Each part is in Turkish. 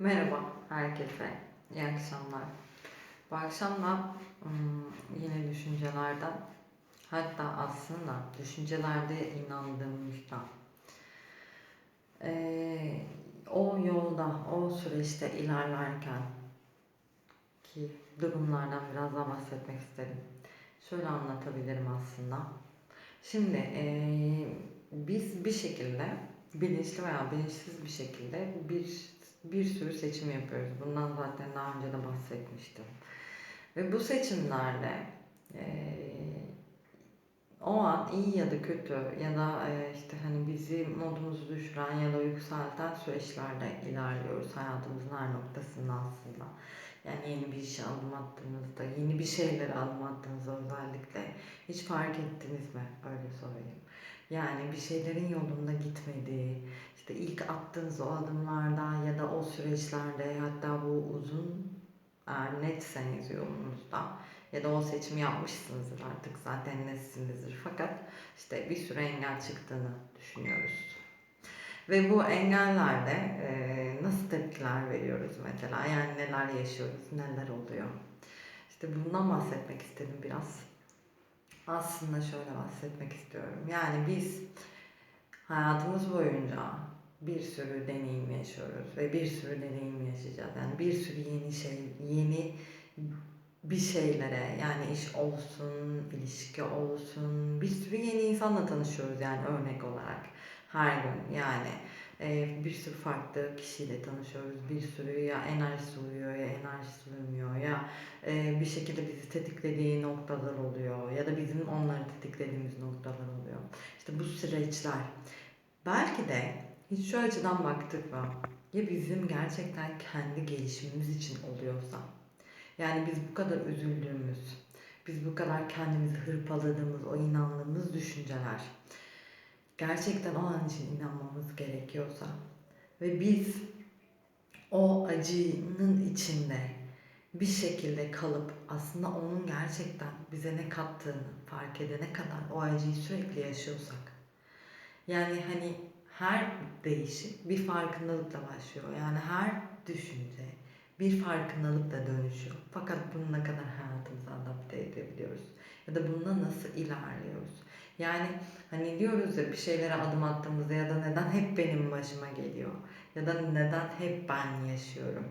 Merhaba herkese, iyi akşamlar. Bu akşam da yine düşüncelerden, hatta aslında düşüncelerde inandığımızda, eee, o yolda, o süreçte ilerlerken ki durumlardan biraz daha bahsetmek isterim. Şöyle anlatabilirim aslında. Şimdi eee, biz bir şekilde bilinçli veya bilinçsiz bir şekilde bir bir sürü seçim yapıyoruz. Bundan zaten daha önce de bahsetmiştim. Ve bu seçimlerde eee, o an iyi ya da kötü ya da eee, işte hani bizi modumuzu düşüren ya da yükselten süreçlerde ilerliyoruz hayatımızın her noktasında aslında. Yani yeni bir işe adım attığınızda, yeni bir şeylere adım attığınızda özellikle hiç fark ettiniz mi? Öyle sorayım. Yani bir şeylerin yolunda ilk attığınız o adımlarda ya da o süreçlerde hatta bu uzun eğer netseniz yolunuzda ya da o seçimi yapmışsınızdır artık zaten netsinizdir. Fakat işte bir sürü engel çıktığını düşünüyoruz. Ve bu engellerde e, nasıl tepkiler veriyoruz mesela? Yani neler yaşıyoruz, neler oluyor? İşte bundan bahsetmek istedim biraz. Aslında şöyle bahsetmek istiyorum. Yani biz hayatımız boyunca bir sürü deneyim yaşıyoruz ve bir sürü deneyim yaşayacağız. Yani bir sürü yeni şey, yeni bir şeylere yani iş olsun, ilişki olsun, bir sürü yeni insanla tanışıyoruz yani örnek olarak her gün yani e, bir sürü farklı kişiyle tanışıyoruz. Bir sürü ya enerjisi oluyor ya enerjisi uymuyor ya e, bir şekilde bizi tetiklediği noktalar oluyor ya da bizim onları tetiklediğimiz noktalar oluyor. İşte bu süreçler belki de şu açıdan baktık mı? Ya bizim gerçekten kendi gelişimimiz için oluyorsa yani biz bu kadar üzüldüğümüz, biz bu kadar kendimizi hırpaladığımız, o inandığımız düşünceler gerçekten o an için inanmamız gerekiyorsa ve biz o acının içinde bir şekilde kalıp aslında onun gerçekten bize ne kattığını fark edene kadar o acıyı sürekli yaşıyorsak yani hani her değişim bir farkındalıkla başlıyor. Yani her düşünce bir farkındalıkla dönüşüyor. Fakat bunu ne kadar hayatımıza adapte edebiliyoruz? Ya da bununla nasıl ilerliyoruz? Yani hani diyoruz ya bir şeylere adım attığımızda ya da neden hep benim başıma geliyor? Ya da neden hep ben yaşıyorum?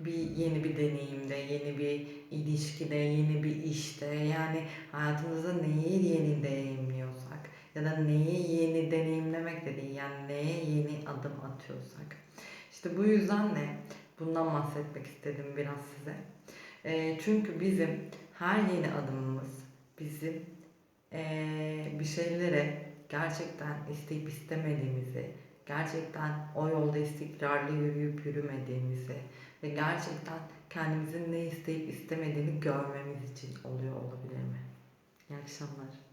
Bir yeni bir deneyimde, yeni bir ilişkide, yeni bir işte yani hayatımızda neyi yeni deneyimliyorsak ya da neyi yeni deneyimlemek de yani neye yeni adım atıyorsak. İşte bu yüzden de bundan bahsetmek istedim biraz size. E, çünkü bizim her yeni adımımız bizim e, bir şeylere gerçekten isteyip istemediğimizi, gerçekten o yolda istikrarlı yürüyüp yürümediğimizi ve gerçekten kendimizin ne isteyip istemediğini görmemiz için oluyor olabilir mi? İyi akşamlar.